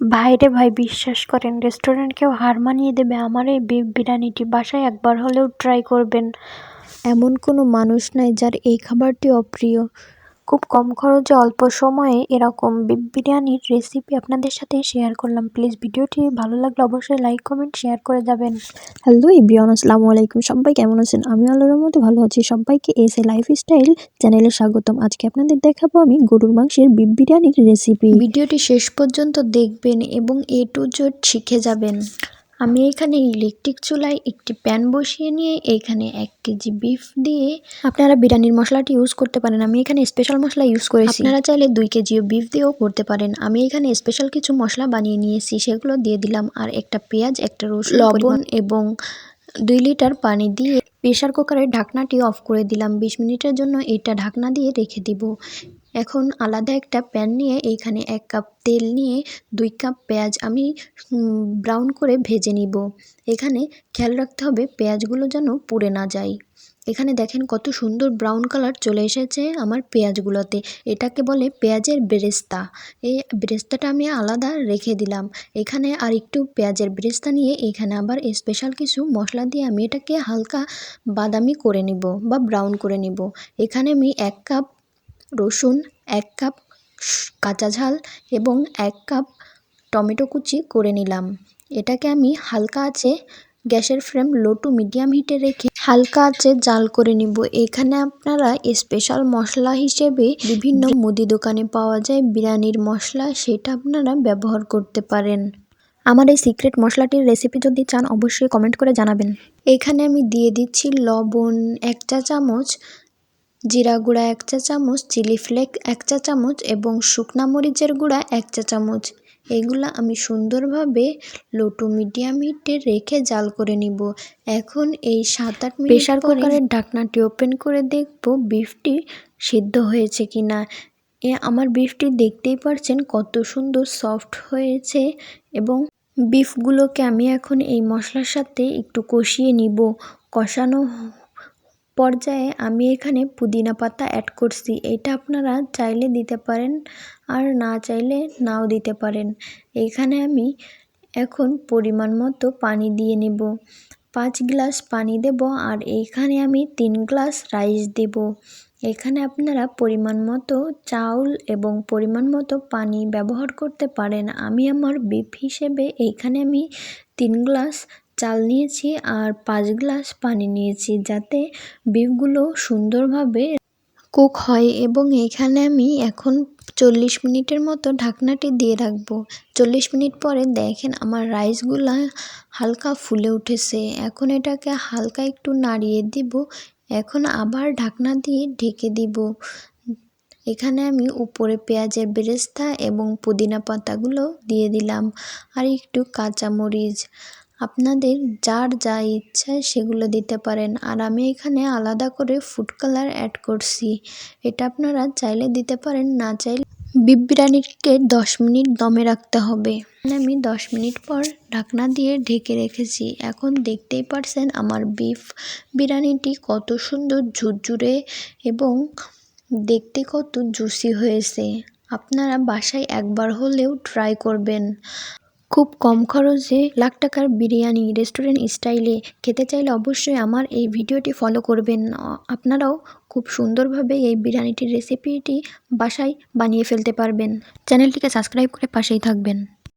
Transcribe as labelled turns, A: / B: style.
A: ভাইরে ভাই, বিশ্বাস করেন রেস্টুরেন্টকেও হার মানিয়ে দেবে, আমার এই বিফ বিরিয়ানিটি বাসায় একবার হলেও ট্রাই করবেন। এমন কোনো মানুষ নাই যার এই খাবারটি অপ্রিয়। খুব কম খরচে অল্প সময়ে এরকম বিরিয়ানির রেসিপি আপনাদের সাথে শেয়ার করলাম। প্লিজ ভিডিওটি ভালো লাগলে অবশ্যই লাইক কমেন্ট শেয়ার করে যাবেন।
B: হ্যালো ইব্রিয়ান আসসালামু আলাইকুম। সবাই কেমন আছেন? আমি আল্লাহর মধ্যে ভালো আছি। সবাইকে এস এ লাইফস্টাইল চ্যানেলে স্বাগতম। আজকে আপনাদের দেখাবো আমি গরুর মাংসের বিরিয়ানির রেসিপি
A: ভিডিওটি শেষ পর্যন্ত দেখবেন এবং এ টু জেড শিখে যাবেন। আমি এখানে ইলেকট্রিক চুলায় একটি প্যান বসিয়ে নিয়ে এখানে এক কেজি বিফ দিয়ে আপনারা বিরিয়ানির মশলাটি ইউজ করতে পারেন। আমি এখানে স্পেশাল মশলা ইউজ করেছি। আপনারা চাইলে দুই কেজিও বিফ দিয়েও করতে পারেন। আমি এখানে স্পেশাল কিছু মশলা বানিয়ে নিয়েছি সেগুলো দিয়ে দিলাম। আর একটা পেঁয়াজ একটা রসুন লবণ এবং দুই লিটার পানি দিয়ে প্রেশার কুকারের ঢাকনাটি অফ করে দিলাম। বিশ মিনিটের জন্য এটা ঢাকনা দিয়ে রেখে দিব। এখন আলাদা একটা প্যান নিয়ে এইখানে এক কাপ তেল নিয়ে দুই কাপ পেঁয়াজ আমি ব্রাউন করে ভেজে নিব। এখানে খেয়াল রাখতে হবে পেঁয়াজগুলো যেন পুড়ে না যায়। এখানে দেখেন কত সুন্দর ব্রাউন কালার চলে এসেছে আমার পেঁয়াজগুলোতে। এটাকে বলে পেঁয়াজের বেরেস্তা। এই বেরেস্তাটা আমি আলাদা রেখে দিলাম। এখানে আর একটু পেঁয়াজের বেরেস্তা নিয়ে এখানে আবার স্পেশাল কিছু মশলা দিয়ে আমি এটাকে হালকা বাদামি করে নিব বা ব্রাউন করে নিব। এখানে আমি এক কাপ রসুন, এক কাপ কাঁচা ঝাল এবং এক কাপ টমেটো কুচি করে নিলাম। এটাকে আমি হালকা আছে গ্যাসের ফ্লেম লো টু মিডিয়াম হিটে রেখে হালকা আছে জাল করে নিব। এখানে আপনারা স্পেশাল মশলা হিসেবে বিভিন্ন মুদি দোকানে পাওয়া যায় বিরিয়ানির মশলা, সেটা আপনারা ব্যবহার করতে পারেন। আমার এই সিক্রেট মশলাটির রেসিপি যদি চান, অবশ্যই কমেন্ট করে জানাবেন। এখানে আমি দিয়ে দিচ্ছি লবণ, এক চা চামচ জিরা গুঁড়া এক চা চামচ চিলি ফ্লেক এক চা চামচ এবং শুকনা মরিচের গুঁড়া এক চা চামচ। এগুলো আমি সুন্দরভাবে লো টু মিডিয়াম হিটে রেখে জাল করে নিব। এখন এই সাত আট মিনিট প্রেশার কুকারের ঢাকনাটি ওপেন করে দেখব বিফটি সিদ্ধ হয়েছে কি না এ আমার বিফটি দেখতেই পারছেন কত সুন্দর সফট হয়েছে এবং বিফগুলোকে আমি এখন এই মশলার সাথে একটু কষিয়ে নিব। কষানো পর্যায়ে আমি এখানে পুদিনা পাতা অ্যাড করছি। এটা আপনারা চাইলে দিতে পারেন আর না চাইলে নাও দিতে পারেন। এখানে আমি এখন পরিমাণ মতো পানি দিয়ে নেব। পাঁচ গ্লাস পানি দেব আর এইখানে আমি তিন গ্লাস রাইস দেব। এখানে আপনারা পরিমাণ মতো চাউল এবং পরিমাণ মতো পানি ব্যবহার করতে পারেন। আমি আমার বিফ হিসেবে এইখানে আমি তিন গ্লাস চাল নিয়েছি আর পাঁচ গ্লাস পানি নিয়েছি যাতে বিফগুলো সুন্দরভাবে কুক হয় এবং এখানে আমি এখন চল্লিশ মিনিটের মতো ঢাকনাটি দিয়ে রাখব। চল্লিশ মিনিট পরে দেখেন আমার রাইসগুলো হালকা ফুলে উঠেছে। এখন এটাকে হালকা একটু নাড়িয়ে দিব। এখন আবার ঢাকনা দিয়ে ঢেকে দিব। এখানে আমি উপরে পেঁয়াজের বেরেস্তা এবং পুদিনা পাতাগুলো দিয়ে দিলাম। আর একটু কাঁচামরিচ। আপনাদের যার যা ইচ্ছা সেগুলো দিতে পারেন। আর আমি এখানে আলাদা করে ফুড কালার অ্যাড করছি। এটা আপনারা চাইলে দিতে পারেন, না চাইলে বিফ বিরিয়ানিকে দশ মিনিট দমে রাখতে হবে। আমি দশ মিনিট পর ঢাকনা দিয়ে ঢেকে রেখেছি। এখন দেখতেই পারছেন আমার বিফ বিরিয়ানিটি কত সুন্দর ঝুরঝুরে এবং দেখতে কত জুসি হয়েছে। আপনারা বাসায় একবার হলেও ট্রাই করবেন। খুব কম খরচে লাখ টাকার বিরিয়ানি রেস্টুরেন্ট স্টাইলে খেতে চাইলে অবশ্যই আমার এই ভিডিওটি ফলো করবেন। আপনারাও খুব সুন্দরভাবে এই বিরিয়ানিটির রেসিপিটি বাসায় বানিয়ে ফেলতে পারবেন। চ্যানেলটিকে সাবস্ক্রাইব করে পাশেই থাকবেন।